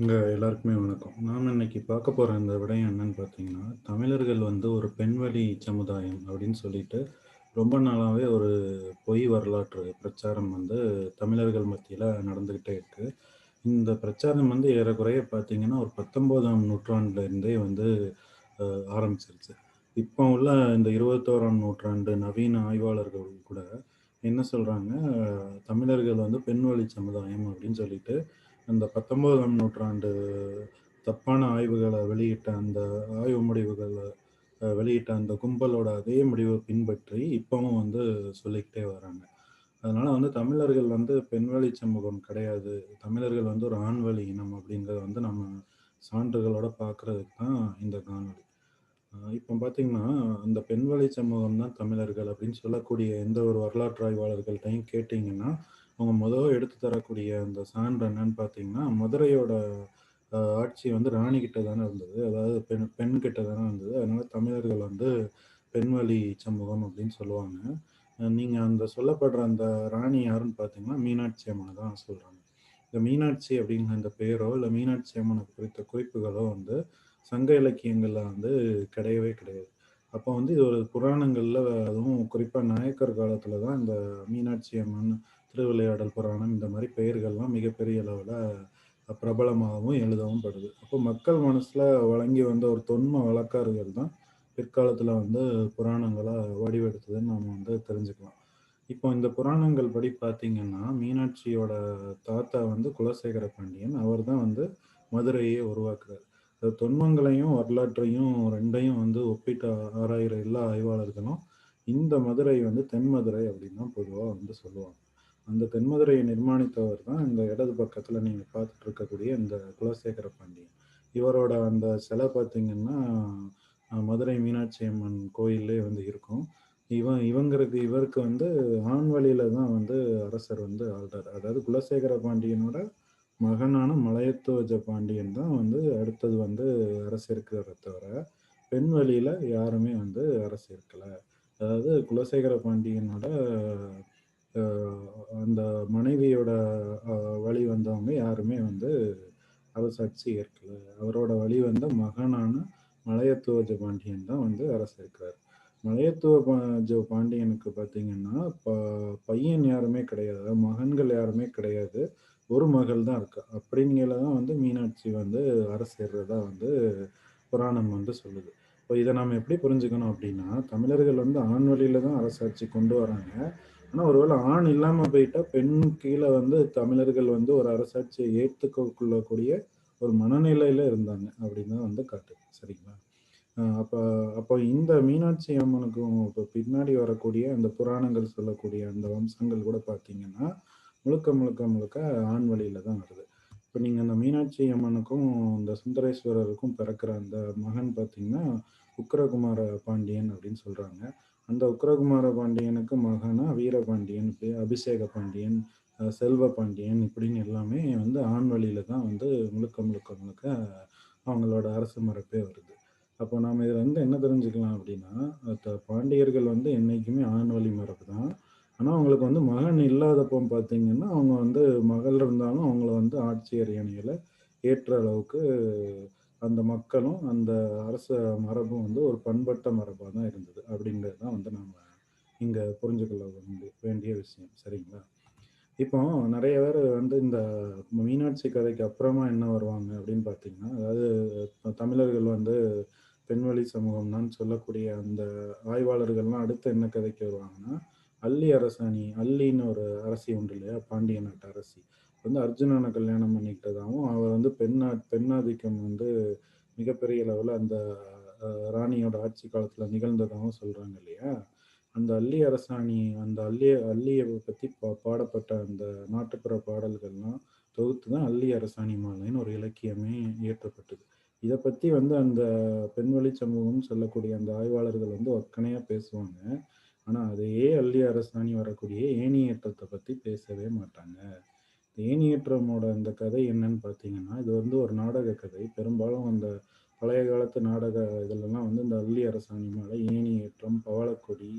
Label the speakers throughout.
Speaker 1: இங்கே எல்லாருக்குமே வணக்கம். நாம் இன்னைக்கு பார்க்க போகிற இந்த விடயம் என்னன்னு பார்த்தீங்கன்னா, தமிழர்கள் வந்து ஒரு பெண்வழி சமுதாயம் அப்படின்னு சொல்லிட்டு, ரொம்ப நாளாகவே ஒரு பொய் வரலாற்று பிரச்சாரம் வந்து தமிழர்கள் மத்தியில் நடந்துக்கிட்டே இருக்குது இந்த பிரச்சாரம் வந்து ஏறக்குறைய பார்த்தீங்கன்னா, ஒரு பத்தொம்போதாம் நூற்றாண்டுலேருந்தே வந்து ஆரம்பிச்சிருச்சு. இப்போ உள்ள இந்த 21ஆம் நூற்றாண்டு நவீன ஆய்வாளர்கள் கூட என்ன சொல்கிறாங்க தமிழர்கள் வந்து பெண்வழி சமுதாயம் அப்படின்னு சொல்லிட்டு, அந்த 19ஆம் நூற்றாண்டு தப்பான ஆய்வுகளை வெளியிட்ட அந்த ஆய்வு முடிவுகளை வெளியிட்ட அந்த கும்பலோட அதே முடிவை பின்பற்றி இப்பவும் வந்து சொல்லிக்கிட்டே வராங்க. அதனால வந்து தமிழர்கள் வந்து பெண்வழி சமூகம் கிடையாது. தமிழர்கள் வந்து ஒரு ஆண்வழி இனம் அப்படிங்கிறத வந்து நம்ம சான்றுகளோட பார்க்கறதுக்கு தான் இந்த காணொளி. இப்போ பார்த்தீங்கன்னா, அந்த பெண்வழி சமூகம் தான் தமிழர்கள் அப்படின்னு சொல்லக்கூடிய எந்த ஒரு வரலாற்று ஆய்வாளர்கள்ட்டையும் கேட்டிங்கன்னா அவங்க முதல் எடுத்து தரக்கூடிய அந்த சான்று என்னன்னு பார்த்தீங்கன்னா, மதுரையோட ஆட்சி வந்து ராணி கிட்ட தானே இருந்தது. அதாவது பெண் பெண் கிட்ட தானே இருந்தது. அதனால தமிழர்கள் வந்து பெண்வழி சமூகம் அப்படின்னு சொல்லுவாங்க. நீங்கள் நீங்க அந்த சொல்லப்படுற அந்த ராணி யாருன்னு பார்த்தீங்கன்னா, மீனாட்சி அம்மனை தான் சொல்றாங்க. இந்த மீனாட்சி அப்படிங்கிற அந்த பெயரோ, இல்லை மீனாட்சி அம்மனை குறித்த குறிப்புகளோ வந்து சங்க இலக்கியங்களில் வந்து கிடையவே கிடையாது. அப்போ வந்து இது ஒரு புராணங்களில் அதுவும் குறிப்பாக நாயக்கர் காலத்தில் தான் இந்த மீனாட்சி அம்மன், திருவிளையாடல் புராணம் இந்த மாதிரி பெயர்கள்லாம் மிகப்பெரிய அளவில் பிரபலமாகவும், எழுதவும் படுது. அப்போ மக்கள் மனசில் வழங்கி வந்த ஒரு தொன்ம வழக்காறுகள் தான் பிற்காலத்தில் வந்து புராணங்களாக வடிவெடுத்ததுன்னு நாம் வந்து தெரிஞ்சுக்கலாம். இப்போ இந்த புராணங்கள் படி பார்த்தீங்கன்னா, மீனாட்சியோட தாத்தா வந்து குலசேகர பாண்டியன். அவர் தான் வந்து மதுரையை உருவாக்குறாரு. தொன்மங்களையும், வரலாற்றையும் ரெண்டையும் வந்து ஒப்பிட்டு ஆராயிற எல்லா ஆய்வாளர்களும், இந்த மதுரை வந்து தென் மதுரை அப்படின்னு தான் பொதுவாக வந்து சொல்லுவாங்க. அந்த தென்மதுரையை நிர்மாணித்தவர் தான் இந்த இடது பக்கத்துல நீங்க பார்த்துட்டு இருக்கக்கூடிய இந்த குலசேகர பாண்டியன். இவரோட அந்த சிலை பார்த்தீங்கன்னா, மதுரை மீனாட்சி அம்மன் கோயிலே வந்து இருக்கும். இவன் இவங்கிறது இவருக்கு வந்து ஆண் வழியில தான் வந்து அரசர் வந்து ஆள்றாரு. அதாவது குலசேகர பாண்டியனோட மகனான மலையத்துவஜ பாண்டியன் தான் வந்து அடுத்தது வந்து அரசு இருக்கிறத தவிர, பெண் வழியில யாருமே வந்து அரசு இருக்கல. அதாவது குலசேகர பாண்டியனோட அந்த மனைவியோட வழி வந்தவங்க யாருமே வந்து அரசாட்சி ஏற்கல. அவரோட வழி வந்த மகனான மலையத்துவ பாண்டியன் தான் வந்து அரசு இருக்கிறாரு. மலையத்துவ ஜோ பாண்டியனுக்கு பார்த்தீங்கன்னா, ப பையன் யாருமே கிடையாது. மகன்கள் யாருமே கிடையாது. ஒரு மகள் தான் இருக்கா. அப்படிங்கிறது தான் வந்து மீனாட்சி வந்து அரசு வந்து புராணம் வந்து சொல்லுது. இப்போ இதை நம்ம எப்படி புரிஞ்சுக்கணும் அப்படின்னா, தமிழர்கள் வந்து ஆண் வழியில தான் அரசாட்சி கொண்டு வராங்க. ஆனா, ஒருவேளை ஆண் இல்லாம போயிட்டா, பெண் கீழே வந்து தமிழர்கள் வந்து ஒரு அரசாட்சியை ஏற்றுக்கொள்ளக்கூடிய ஒரு மனநிலையில இருந்தாங்க அப்படின்னு தான் வந்து காட்டுது. சரிங்களா? அப்போ அப்ப அப்ப இந்த மீனாட்சி அம்மனுக்கும் இப்ப பின்னாடி வரக்கூடிய அந்த புராணங்கள் சொல்லக்கூடிய அந்த வம்சங்கள் கூட பார்த்தீங்கன்னா, முழுக்க முழுக்க முழுக்க ஆண் வழியில தான் வருது. இப்ப நீங்க அந்த மீனாட்சி அம்மனுக்கும், இந்த சுந்தரேஸ்வரருக்கும் பிறக்கிற அந்த மகன் பார்த்தீங்கன்னா, உக்கிரகுமார பாண்டியன் அப்படின்னு சொல்றாங்க. அந்த உக்கிரகுமார பாண்டியனுக்கு மகனா வீரபாண்டியன், அபிஷேக பாண்டியன், செல்வ பாண்டியன் இப்படின்னு எல்லாமே வந்து ஆண் வழியில தான் வந்து முழுக்க முழுக்க முழுக்க அவங்களோட அரசு மரப்பே வருது. அப்போ நாம் இதில் வந்து என்ன தெரிஞ்சுக்கலாம் அப்படின்னா, த பாண்டியர்கள் வந்து என்னைக்குமே ஆண் வழி மரபு தான். ஆனால் அவங்களுக்கு வந்து மகன் இல்லாதப்போ பார்த்தீங்கன்னா, அவங்க வந்து மகள் இருந்தாலும் அவங்கள வந்து ஆட்சி அரியணையில ஏற்ற அளவுக்கு அந்த மக்களும், அந்த அரச மரபும் வந்து ஒரு பண்பட்ட மரபாக தான் இருந்தது. அப்படிங்கிறது தான் வந்து நம்ம இங்கே புரிஞ்சுக்கொள்ள வேண்டிய விஷயம். சரிங்களா? இப்போ நிறைய பேர் வந்து இந்த மீனாட்சி கதைக்கு அப்புறமா என்ன வருவாங்க அப்படின்னு பார்த்தீங்கன்னா, அதாவது தமிழர்கள் வந்து பெண்வழி சமூகம் தான் சொல்லக்கூடிய அந்த ஆய்வாளர்கள்லாம் அடுத்து என்ன கதைக்கு வருவாங்கன்னா, அல்லி அரசாணி அல்லின்னு ஒரு அரசி உண்டு இல்லையா? பாண்டிய நாட்டு அரசி. வந்து அர்ஜுனனை கல்யாணம் பண்ணிக்கிட்டதாகவும் அவர் வந்து பெண்ணா பெண்ணாதிக்கம் வந்து மிகப்பெரிய அளவில் அந்த ராணியோட ஆட்சி காலத்தில் நிகழ்ந்ததாகவும் சொல்கிறாங்க இல்லையா? அந்த அல்லி அரசாணி அந்த அல்லிய அள்ளியை பற்றி பா பாடப்பட்ட அந்த நாட்டுப்புற பாடல்கள்லாம் தொகுத்து தான் அல்லி அரசாணி மாலைன்னு ஒரு இலக்கியமே இயற்றப்பட்டது. இதை பற்றி வந்து அந்த பெண்வழி சமூகம்னு சொல்லக்கூடிய அந்த ஆய்வாளர்கள் வந்து ஒக்கனையாக பேசுவாங்க. ஆனால் அதையே அள்ளி அரசாணி வரக்கூடிய ஏணியேற்றத்த பற்றி பேசவே மாட்டாங்க. ஏணியேற்றமோட அந்த கதை என்னன்னு பார்த்தீங்கன்னா, இது வந்து ஒரு நாடக கதை. பெரும்பாலும் அந்த பழைய காலத்து நாடக இதிலெல்லாம் வந்து இந்த அள்ளி அரசாணி மாலை, ஏணியேற்றம், பவளக்கொடி,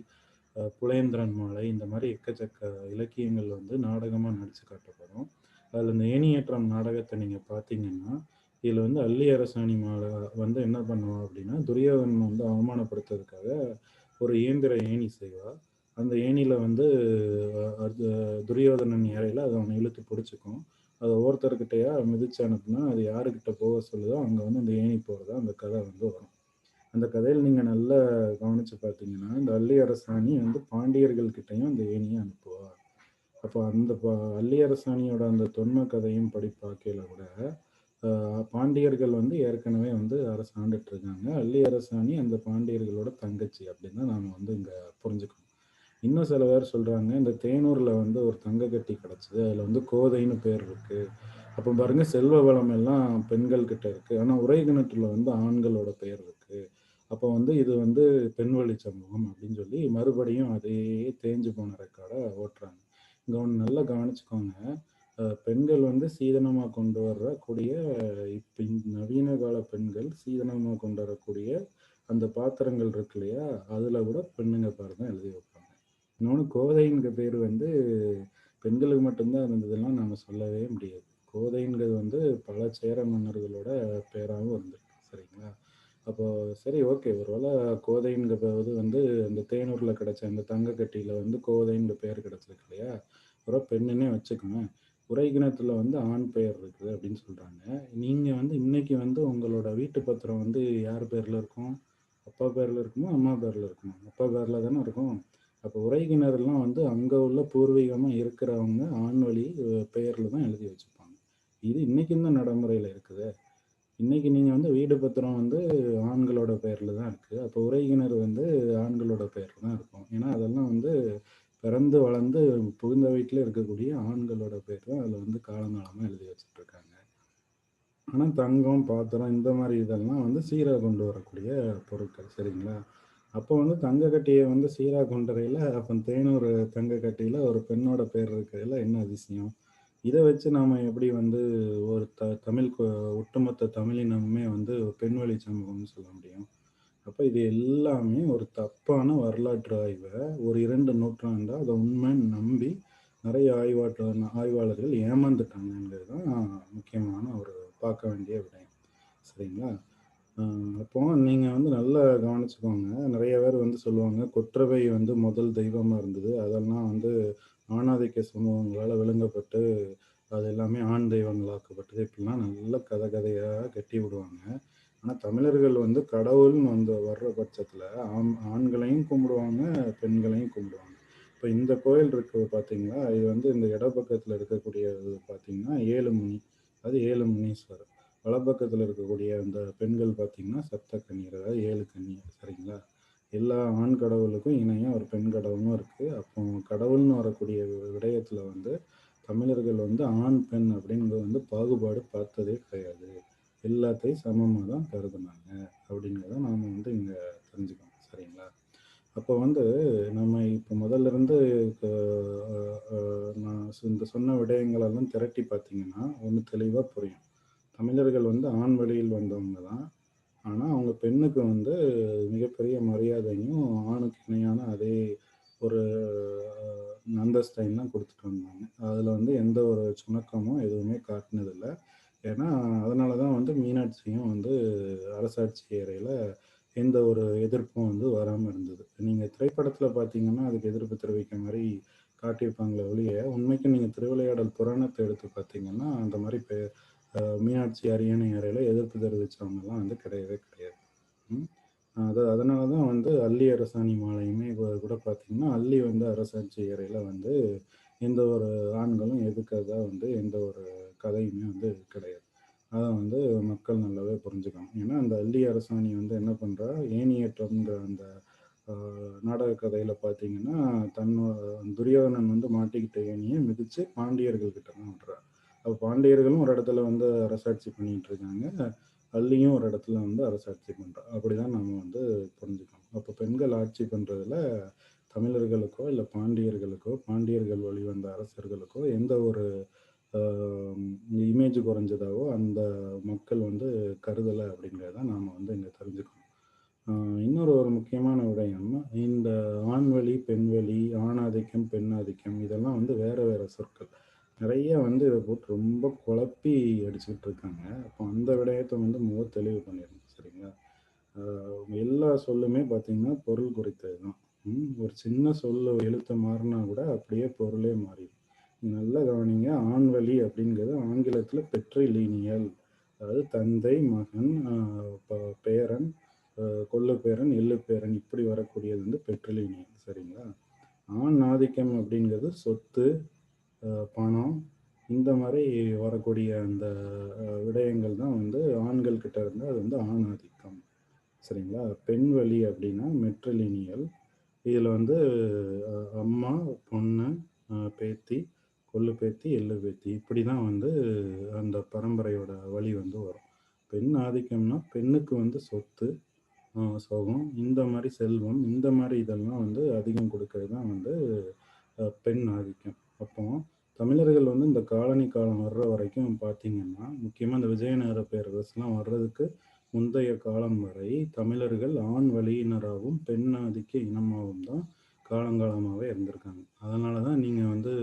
Speaker 1: புலேந்திரன் மாலை இந்த மாதிரி எக்கச்சக்க இலக்கியங்கள் வந்து நாடகமாக நடித்து காட்டப்படும். அதில் இந்த ஏனியேற்றம் நாடகத்தை நீங்கள் பார்த்தீங்கன்னா இதில் வந்து அள்ளி அரசாணி மாலை வந்து என்ன பண்ணுவா அப்படின்னா துரியோதன் வந்து அவமானப்படுத்துறதுக்காக ஒரு இயந்திர ஏணி செய்வாள் அந்த ஏணியில் வந்து அது துரியோதனன் இறையில் அதை அவனை இழுத்து பிடிச்சிக்கும். அதை ஒருத்தர்கிட்டயா மிதிச்சு அனுப்புனா அது யாருக்கிட்ட போக சொல்லுதோ அங்கே வந்து அந்த ஏணி போகிறதா அந்த கதை வந்து வரும். அந்த கதையில் நீங்கள் நல்லா கவனித்து பார்த்தீங்கன்னா இந்த அள்ளி அரசாணி வந்து பாண்டியர்கள்கிட்டையும் அந்த ஏணியை அனுப்புவார். அப்போ அந்த ப அள்ளி அரசாணியோட அந்த தொன்ம கதையும் படி பார்க்கையில் கூட பாண்டியர்கள் வந்து ஏற்கனவே வந்து அரசாண்டுட்டு இருக்காங்க. அள்ளி அரசாணி அந்த பாண்டியர்களோட தங்கச்சி அப்படின்னு தான் நாம் வந்து இங்கே புரிஞ்சுக்கணும். இன்னும் சில பேர் சொல்கிறாங்க இந்த தேனூரில் வந்து ஒரு தங்க கட்டி கிடச்சிது அதில் வந்து கோதைன்னு பேர் இருக்குது அப்போ பாருங்க செல்வ வளம் எல்லாம் பெண்கள் கிட்ட இருக்குது ஆனால் உரை கிணற்றுல வந்து ஆண்களோட பெயர் இருக்குது அப்போ வந்து இது வந்து பெண்வழி சமூகம் அப்படின்னு சொல்லி மறுபடியும் அதே தேஞ்சு போன ரெக்கார்டை ஓட்டுறாங்க. இங்கே ஒன்று நல்லா கவனிச்சுக்கோங்க. பெண்கள் வந்து சீதனமாக கொண்டு வரக்கூடிய இப்போ நவீன கால பெண்கள் சீதனமாக கொண்டு வரக்கூடிய அந்த பாத்திரங்கள் இருக்கு இல்லையா? அதில் கூட பெண்ணுங்க பாருங்கள் எழுதி வைப்பாங்க. இன்னொன்று கோதைங்கிற பேர் வந்து பெண்களுக்கு மட்டும்தான் இருந்ததெல்லாம் நம்ம சொல்லவே முடியாது. கோதைங்கிறது வந்து பல சேர மன்னர்களோட பேராகவும் இருந்திருக்கு. சரிங்களா? அப்போது சரி ஓகே. ஒருவேளை கோதைங்கிறது வந்து அந்த தேனூரில் கிடச்ச அந்த தங்க கட்டியில் வந்து கோதைங்கிற பேர் கிடச்சிருக்கு இல்லையா? ஒரு பெண்ணுன்னே வச்சுக்கோங்க உரைகிணத்துல வந்து ஆண் பெயர் இருக்குது அப்படின்னு சொல்கிறாங்க நீங்கள் வந்து இன்னைக்கு வந்து உங்களோட வீட்டு பத்திரம் வந்து யார் பேரில் இருக்கும்? அப்பா பேரில் இருக்குமோ அம்மா பேரில் இருக்குமா? அப்பா பேரில் தானே இருக்கும். அப்போ உரைகிணறுலாம் வந்து அங்கே உள்ள பூர்வீகமாக இருக்கிறவங்க ஆண் வழி பெயரில் தான் எழுதி வச்சுப்பாங்க. இது இன்றைக்கும் தான் நடைமுறையில் இருக்குது. இன்றைக்கி நீங்கள் வந்து வீடு பத்திரம் வந்து ஆண்களோட பெயரில் தான் இருக்குது அப்போ உரைகிணறு வந்து ஆண்களோட பெயரில் தான் இருக்கும். ஏன்னா அதெல்லாம் வந்து பிறந்து வளர்ந்து புகுந்த வீட்டில் இருக்கக்கூடிய ஆண்களோட பேர் தான் அதில் வந்து காலங்காலமாக எழுதி வச்சுட்ருக்காங்க. ஆனால் தங்கம் பாத்திரம் இந்த மாதிரி இதெல்லாம் வந்து சீராக கொண்டு வரக்கூடிய பொருட்கள் சரிங்களா? அப்போ வந்து தங்க கட்டியை வந்து சீரா கொண்டு அப்போ தேனூர் தங்க கட்டியில் ஒரு பெண்ணோட பேர் இருக்கிறதுல என்ன அதிசயம்? இதை வச்சு நாம் எப்படி வந்து ஒரு த தமிழ் ஒட்டுமொத்த தமிழினமே வந்து பெண்வழி சமூகம்னு சொல்ல முடியும். அப்போ இது எல்லாமே ஒரு தப்பான வரலாற்று ஆய்வை ஒரு இரண்டு நூற்றாண்டா அதை உண்மைன்னு நம்பி நிறைய ஆய்வாற்று ஆய்வாளர்கள் ஏமாந்துட்டாங்கங்கிறது தான் முக்கியமான ஒரு பார்க்க வேண்டிய விடயம். சரிங்களா? ஆஹ் அப்போ நீங்கள் வந்து நல்லா கவனிச்சுக்கோங்க. நிறைய பேர் வந்து சொல்லுவாங்க கொற்றவை வந்து முதல் தெய்வமாக இருந்தது. அதெல்லாம் வந்து ஆணாதிக்க சமூகங்களால் விழுங்கப்பட்டு அது எல்லாமே ஆண் தெய்வங்களாக்கப்பட்டது. இப்படிலாம் நல்ல கதை கதையாக கட்டி விடுவாங்க. ஆனால் தமிழர்கள் வந்து கடவுள்னு வந்து வர்ற பட்சத்தில் ஆண் ஆண்களையும் கும்பிடுவாங்க பெண்களையும் கும்பிடுவாங்க. இப்போ இந்த கோயில் இருக்குது பார்த்தீங்களா இது வந்து இந்த இடப்பக்கத்தில் இருக்கக்கூடியது பார்த்தீங்கன்னா ஏழுமணி. அது ஏழு முனீஸ்வரர் வலப்பக்கத்தில் இருக்கக்கூடிய அந்த பெண்கள் பார்த்தீங்கன்னா சப்த கன்னியர் அதாவது ஏழு கன்னியர் சரிங்களா? எல்லா ஆண் கடவுளுக்கும் இணையாக ஒரு பெண் கடவுளும் இருக்குது அப்போ கடவுள்னு வரக்கூடிய விடயத்தில் வந்து தமிழர்கள் வந்து ஆண் பெண் அப்படிங்கிறது வந்து பாகுபாடு பார்த்ததே கிடையாது. எல்லாத்தையும் சமமாக தான் கருதுனாங்க அப்படிங்கிறத நாம் வந்து இங்கே தெரிஞ்சுக்கணும் சரிங்களா? அப்போ வந்து நம்ம இப்போ முதல்ல இருந்து நான் சொ- இந்த சொன்ன விடயங்களெல்லாம் திரட்டி பார்த்தீங்கன்னா ஒன்று தெளிவாக புரியும். தமிழர்கள் வந்து ஆண் வழியில் வந்தவங்க தான். ஆனால் அவங்க பெண்ணுக்கு வந்து மிகப்பெரிய மரியாதையும் ஆணுக்கு இணையான அதே ஒரு அஹ், அந்தஸ்தையும் தான் கொடுத்துட்டு வந்தாங்க. அதில் வந்து எந்த ஒரு சுணக்கமும் எதுவுமே காட்டினதில்லை. ஏன்னா அதனால தான் வந்து மீனாட்சியும் வந்து அரசாட்சி ஏறையில் எந்த ஒரு எதிர்ப்பும் வந்து வராமல் இருந்தது. நீங்கள் திரைப்படத்தில் பார்த்தீங்கன்னா அதுக்கு எதிர்ப்பு தெரிவிக்க மாதிரி காட்டியிருப்பாங்களே ஒழிய உண்மைக்கு நீங்கள் திருவிளையாடல் புராணத்தை எடுத்து பார்த்தீங்கன்னா அந்த மாதிரி பெ மீனாட்சி அரியணை அறையில் எதிர்ப்பு தெரிவித்தவங்கெல்லாம் வந்து கிடையவே கிடையாது. அது அதனால தான் வந்து அள்ளி அரசாணி மாலையுமே கூட- பார்த்திங்கன்னா அள்ளி வந்து அரசாட்சி அறையில் வந்து எந்த ஒரு ஆண்களும் எதுக்காக வந்து எந்த ஒரு கதையுமே வந்து கிடையாது. அதை வந்து மக்கள் நல்லாவே புரிஞ்சுக்கணும். ஏன்னா அந்த அள்ளி அரசாணி வந்து என்ன பண்ணுறா ஏனியற்றம்ங்கிற அந்த நாடக கதையில் பார்த்தீங்கன்னா தன்னோட துரியோதனன் வந்து மாட்டிக்கிட்ட ஏனியை மிதித்து பாண்டியர்கள் கிட்ட தான் விட்றாரு அப்போ பாண்டியர்களும் ஒரு இடத்துல வந்து அரசாட்சி பண்ணிட்டு இருக்காங்க அள்ளியும் ஒரு இடத்துல வந்து அரசாட்சி பண்ணுறோம் அப்படி தான் நம்ம வந்து புரிஞ்சுக்கணும். அப்போ பெண்கள் ஆட்சி பண்ணுறதுல தமிழர்களுக்கோ இல்லை பாண்டியர்களுக்கோ பாண்டியர்கள் வழிவந்த அரசர்களுக்கோ எந்த ஒரு இமேஜ் குறைஞ்சதாவோ அந்த மக்கள் வந்து கருதலை அப்படிங்கிறத நாம் வந்து இங்கே தெரிஞ்சுக்கணும். இன்னொரு ஒரு முக்கியமான விடயம் இந்த ஆண்வெளி பெண்வெளி ஆணாதிக்கம் பெண்ணாதிக்கம் இதெல்லாம் வந்து வேறு வேறு சொற்கள். நிறைய வந்து இதை போட்டு ரொம்ப குழப்பி அடிச்சுக்கிட்டு இருக்காங்க. அப்போ அந்த விடயத்தை வந்து முக தெளிவு பண்ணிடணும். சரிங்களா? எல்லா சொல்லுமே பார்த்தீங்கன்னா, பொருள் குறித்தது தான். ஒரு சின்ன சொல்லு எழுத்தை மாறினா கூட அப்படியே பொருளே மாறிடும் நல்லா கவனிங்க. ஆண்வழி அப்படிங்கிறது ஆங்கிலத்தில் பெட்ரிலீனியல். அதாவது தந்தை, மகன், பேரன், அ கொள்ளு பேரன், எள்ளு பேரன் இப்படி வரக்கூடியது வந்து பெட்ரிலீனியல். சரிங்களா? ஆண் ஆதிக்கம் அப்படிங்கிறது சொத்து, பணம் இந்த மாதிரி வரக்கூடிய அந்த விடயங்கள் தான் வந்து ஆண்கள் கிட்ட இருந்து அது வந்து ஆண் ஆதிக்கம். சரிங்களா? பெண் வழி அப்படின்னா மெட்ரிலினியல். இதில் வந்து அம்மா, பொண்ணு, பேத்தி, கொள்ளு பேத்தி, எள்ளு பேத்தி இப்படி தான் வந்து அந்த பரம்பரையோட வழி வந்து வரும். பெண் ஆதிக்கம்னா பெண்ணுக்கு வந்து சொத்து, சோகம் இந்த மாதிரி செல்வம் இந்த மாதிரி இதெல்லாம் வந்து அதிகம் கொடுக்கறது தான் வந்து பெண் ஆதிக்கம். அப்போ தமிழர்கள் வந்து இந்த காலனி காலம் வர்ற வரைக்கும் பார்த்தீங்கன்னா, முக்கியமாக இந்த விஜயநகர பேரரசுலாம் வர்றதுக்கு முந்தைய காலம் வரை தமிழர்கள் ஆண் வழியினராகவும் பெண் ஆதிக்க இனமாகவும் தான் காலங்காலமாகவே இருந்திருக்காங்க. அதனால தான் நீங்கள் வந்து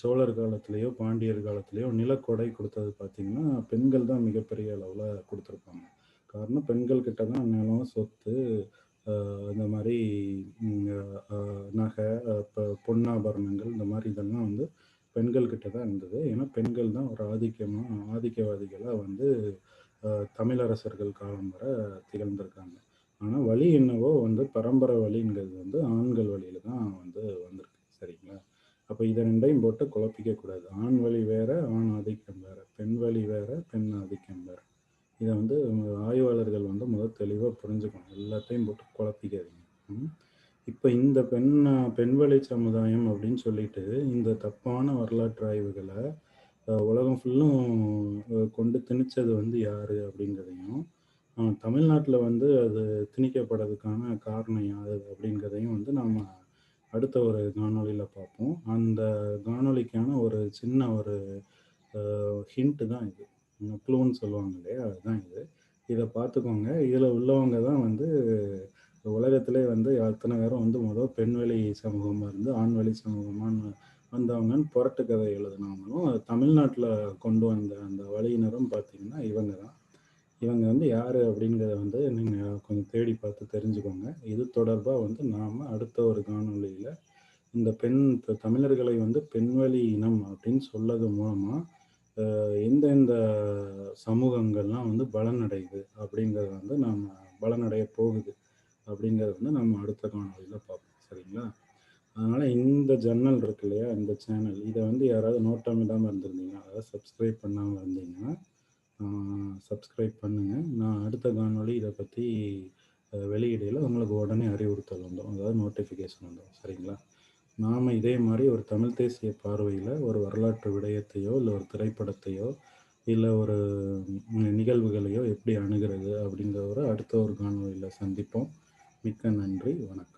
Speaker 1: சோழர் காலத்திலேயோ, பாண்டியர் காலத்திலேயோ நிலக்கொடை கொடுத்தது பார்த்தீங்கன்னா, பெண்கள் தான் மிகப்பெரிய அளவில் கொடுத்துருப்பாங்க காரணம் பெண்கள் கிட்ட தான் நிலம், சொத்து, இந்த மாதிரி நகை, இப்போ பொன்னாபரணங்கள் இந்த மாதிரி இதெல்லாம் வந்து பெண்கள்கிட்ட தான் இருந்தது. ஏன்னா பெண்கள் தான் ஒரு ஆதிக்கமாக ஆதிக்கவாதிகளாக வந்து தமிழரசர்கள் காலம் வர திகழ்ந்திருக்காங்க. ஆனால் வழி என்னவோ வந்து பரம்பரை வழிங்கிறது வந்து ஆண்கள் வழியில தான் வந்து வந்திருக்கு. சரிங்களா? அப்போ இதை ரெண்டையும் போட்டு குழப்பிக்க கூடாது. ஆண் வழி வேற, ஆண் ஆதிக்கம் வேற. பெண் வழி வேற, பெண் ஆதிக்கம் வேற. இதை வந்து ஆய்வாளர்கள் வந்து முதல் தெளிவாக புரிஞ்சுக்கணும். எல்லாத்தையும் போட்டு குழப்பிக்காதீங்க. இப்போ இந்த பெண் பெண்வழி சமுதாயம் அப்படின்னு சொல்லிட்டு, இந்த தப்பான வரலாற்று ஆய்வுகளை உலகம் ஃபுல்லும் கொண்டு திணிச்சது வந்து யாரு அப்படிங்கிறதையும், தமிழ்நாட்டில் வந்து அது திணிக்கப்படதுக்கான காரணம் யாரு அப்படிங்கிறதையும் வந்து நம்ம அடுத்த ஒரு காணொலியில் பார்ப்போம். அந்த காணொலிக்கான ஒரு சின்ன ஒரு ஹிண்ட்டு தான் இது. க்ளூன்னு சொல்லுவாங்க இல்லையா? அதுதான் இது. இதை பார்த்துக்கோங்க. இதில் உள்ளவங்க தான் வந்து உலகத்திலே வந்து அத்தனை பேரும் வந்து மொத பெண்வழி சமூகமாக இருந்து ஆண்வழி சமூகமானு வந்தவங்கன்னு புரட்டு கதை எழுதினவங்களும், தமிழ்நாட்டில் கொண்டு வந்த அந்த வழியினரும் பார்த்தீங்கன்னா, இவங்க தான். இவங்க வந்து யார் அப்படிங்கிறத வந்து நீங்கள் கொஞ்சம் தேடி பார்த்து தெரிஞ்சுக்கோங்க. இது தொடர்பாக வந்து நாம் அடுத்த ஒரு காணொலியில் இந்த பெண் தமிழர்களை வந்து பெண்வழி இனம் அப்படின்னு சொல்லது மூலமாக எந்தெந்த சமூகங்கள்லாம் வந்து பலனடையுது அப்படிங்கிறது வந்து நாம பலனடைய போகுது அப்படிங்கிறது வந்து நம்ம அடுத்த காணொலியில் பார்ப்போம். சரிங்களா? அதனால் இந்த ஜன்னல் இருக்கு இல்லையா? இந்த சேனல் இதை வந்து யாராவது நோட்டமிடாம இருந்திருந்தீங்கன்னா, அதாவது சப்ஸ்கிரைப் பண்ணாமல் இருந்தீங்கன்னா, சப்ஸ்கிரைப் பண்ணுங்கள் நான் அடுத்த காணொலி இதை பற்றி வெளியிடையில் உங்களுக்கு உடனே அறிவுறுத்தல் வந்தோம் அதாவது நோட்டிஃபிகேஷன் வந்தோம் சரிங்களா? நாம் இதே மாதிரி ஒரு தமிழ் தேசிய பார்வையில் ஒரு வரலாற்று விடயத்தையோ, இல்லை ஒரு திரைப்படத்தையோ, இல்லை ஒரு நிகழ்வுகளையோ எப்படி அணுகுறது அப்படிங்கிற ஒரு அடுத்த ஒரு காணொலியில் சந்திப்போம். மிக்க நன்றி. வணக்கம்.